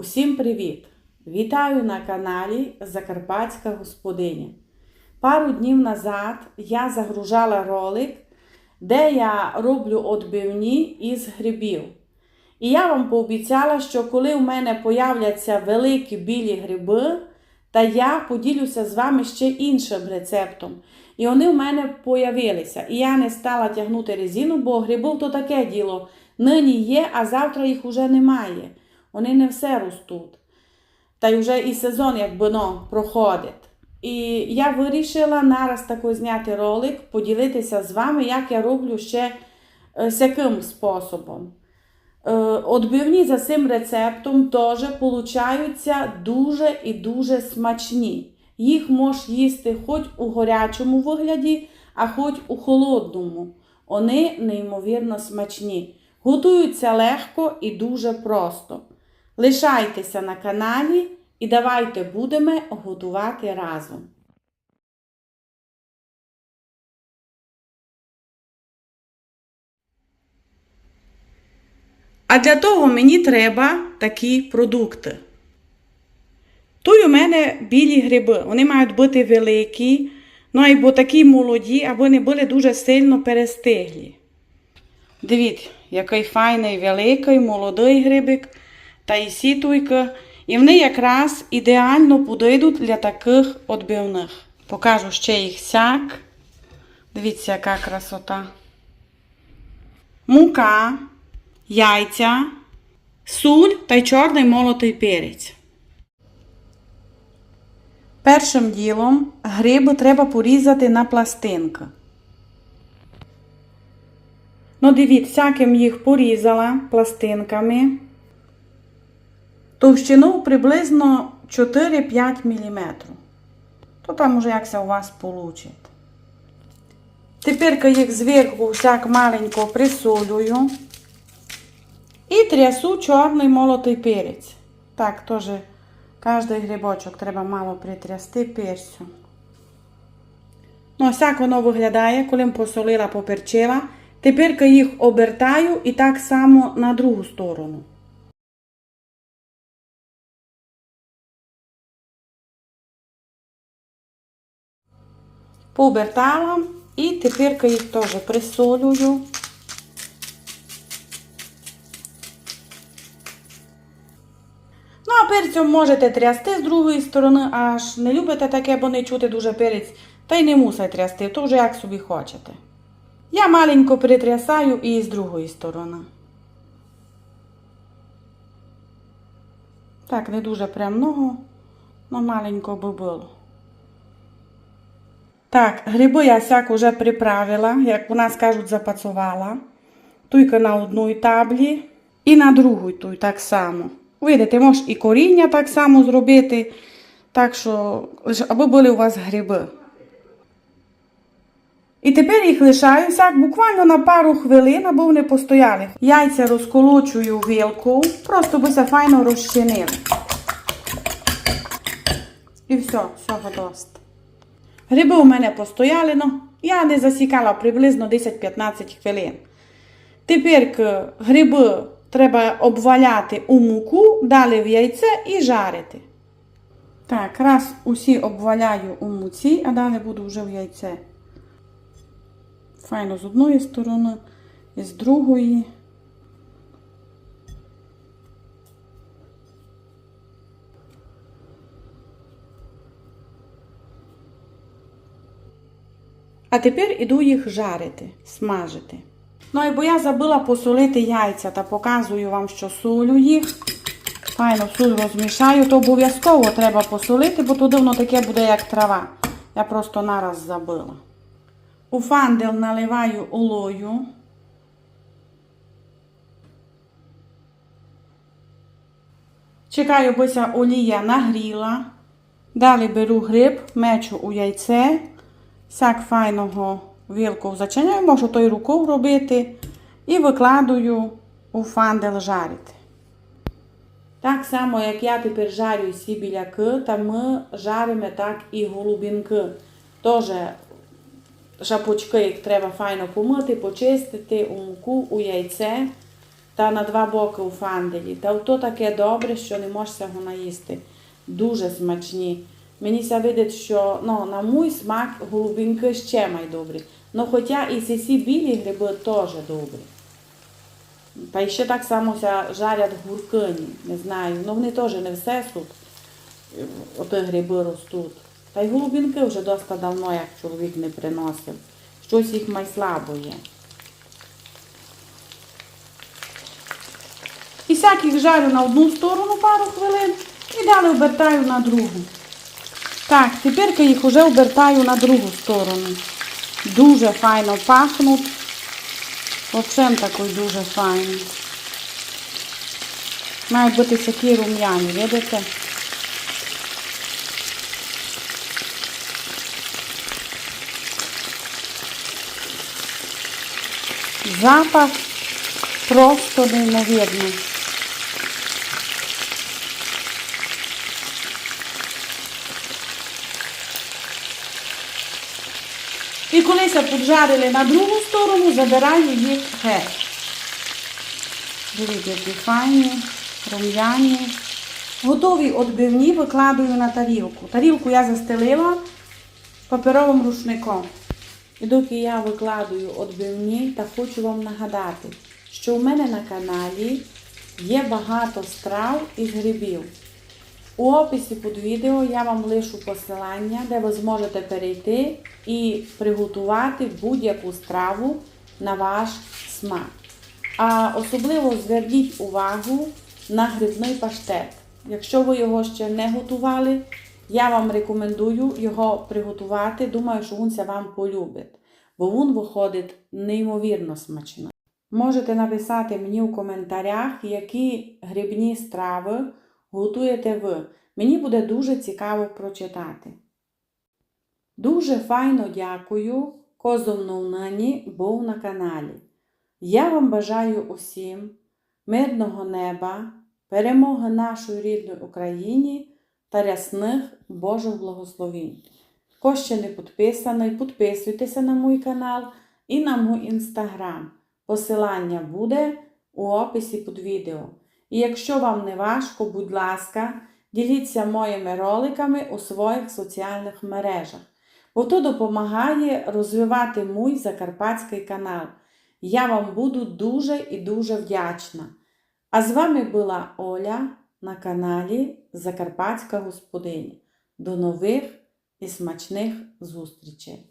Усім привіт! Вітаю на каналі Закарпатська Господиня. Пару днів назад я загружала ролик, де я роблю отбивні із грибів. І я вам пообіцяла, що коли в мене появляться великі білі гриби, та я поділюся з вами ще іншим рецептом. І вони в мене появилися. І я не стала тягнути резину, бо грибів то таке діло. Нині є, а завтра їх уже немає. Вони не все ростуть. Та й вже і сезон, якби ну, проходить. І я вирішила нараз тако зняти ролик, поділитися з вами, як я роблю ще е, яким способом. Е, Отбивні за цим рецептом теж получаються дуже і дуже смачні. Їх можеш їсти хоч у гарячому вигляді, а хоч у холодному. Вони неймовірно смачні. Готуються легко і дуже просто. Лишайтеся на каналі і давайте будемо готувати разом. А для того мені треба такі продукти. Тут у мене білі гриби. Вони мають бути великі, ну або такі молоді, або не були дуже сильно перестиглі. Дивіться, який файний великий молодий грибик та і сітуйка. І вони якраз ідеально підійдуть для таких отбивних. Покажу ще їх сяк. Дивіться, яка красота. Мука, яйця, суль та й чорний молотий перець. Першим ділом гриби треба порізати на пластинки. Ну, дивіться, всяким їх порізала пластинками. Товщину приблизно 4-5 мм. То там уже якся у вас вийде. Тепер їх зверху всяк маленько присолюю. І трясу чорний молотий перець. Так, теж кожний грибочок треба мало притрясти перцю. Ну, так воно виглядає, коли посолила, поперчила. Тепер їх обертаю і так само на другу сторону. Пообертала і тепер їх теж присолюю. Ну, а перцем можете трясти з другої сторони, аж не любите таке, бо не чути дуже перець, та й не мусите трясти, то вже як собі хочете. Я маленько притрясаю і з другої сторони. Так, не дуже прям много, но маленько би було. Так, гриби я всяк уже приправила, як у нас кажуть, запацувала. Туйка на одній таблі і на другій туй так само. Видите, можеш і коріння так само зробити, так що, аби були у вас гриби. І тепер їх лишаю всяк буквально на пару хвилин, аби вони постояли. Яйця розколочую вилку, просто би це файно розчинили. І все, всього дост. Гриби у мене постояли, ну, я не засікала приблизно 10-15 хвилин. Тепер гриби треба обваляти у муку, далі в яйце і жарити. Так, раз усі обваляю у муці, а далі буду вже в яйце. Файно з одної сторони і з другої. А тепер іду їх жарити, смажити. Ну і бо я забула посолити яйця та показую вам, що солю їх. Файно соль розмішаю, то обов'язково треба посолити, бо туди воно таке буде, як трава. Я просто нараз забила. У фандел наливаю олою. Чекаю, бися олія нагріла. Далі беру гриб, мечу у яйце. Сяк файного вилку зачиняю, можу той рукою робити. І викладую у фандел жарити. Так само, як я тепер жарю всі біляки, та ми жаримо так і голубінки. Тоже шапочки їх треба файно помити, почистити у муку, у яйце. та на два боки у фанделі. Та то таке добре, що не можеш його наїсти. Дуже смачні. Мені ся видить, що ну, на мій смак голубинки ще майдобрі. Ну, хоча і ці білі гриби теж добрі. Та ще так само ся жарять гуркині, не знаю. Ну вони теж не все тут. Оті гриби ростуть. Та й голубінки вже доста давно, як чоловік не приносив. Щось їх май слабо є. І всяких жарю на одну сторону пару хвилин і далі обертаю на другу. Так, тепер я їх вже обертаю на другу сторону. Дуже файно пахнуть. Взагалі такий дуже файний. Мають бути такі рум'яні, видите? Запах просто неймовірний. І коли се поджарили на другу сторону, забираю їх геть. Дивіться, які файні, рум'яні. Готові відбивні викладаю на тарілку. Тарілку я застелила паперовим рушником. І доки я викладаю відбивні, та хочу вам нагадати, що у мене на каналі є багато страв із грибів. У описі під відео я вам лишу посилання, де ви зможете перейти і приготувати будь-яку страву на ваш смак. А особливо зверніть увагу на грибний паштет. Якщо ви його ще не готували, я вам рекомендую його приготувати. Думаю, що він ся вам полюбить, бо він виходить неймовірно смачно. Можете написати мені у коментарях, які грибні страви готуєте ви. Мені буде дуже цікаво прочитати. Дуже файно дякую, козовну нині був на каналі. Я вам бажаю усім мирного неба, перемоги нашої рідної Україні та рясних Божих благословінь. Хто ще не підписаний, підписуйтеся на мій канал і на мій інстаграм. Посилання буде у описі під відео. І якщо вам не важко, будь ласка, діліться моїми роликами у своїх соціальних мережах, бо то допомагає розвивати мій закарпатський канал. Я вам буду дуже і дуже вдячна. А з вами була Оля на каналі Закарпатська Господиня. До нових і смачних зустрічей!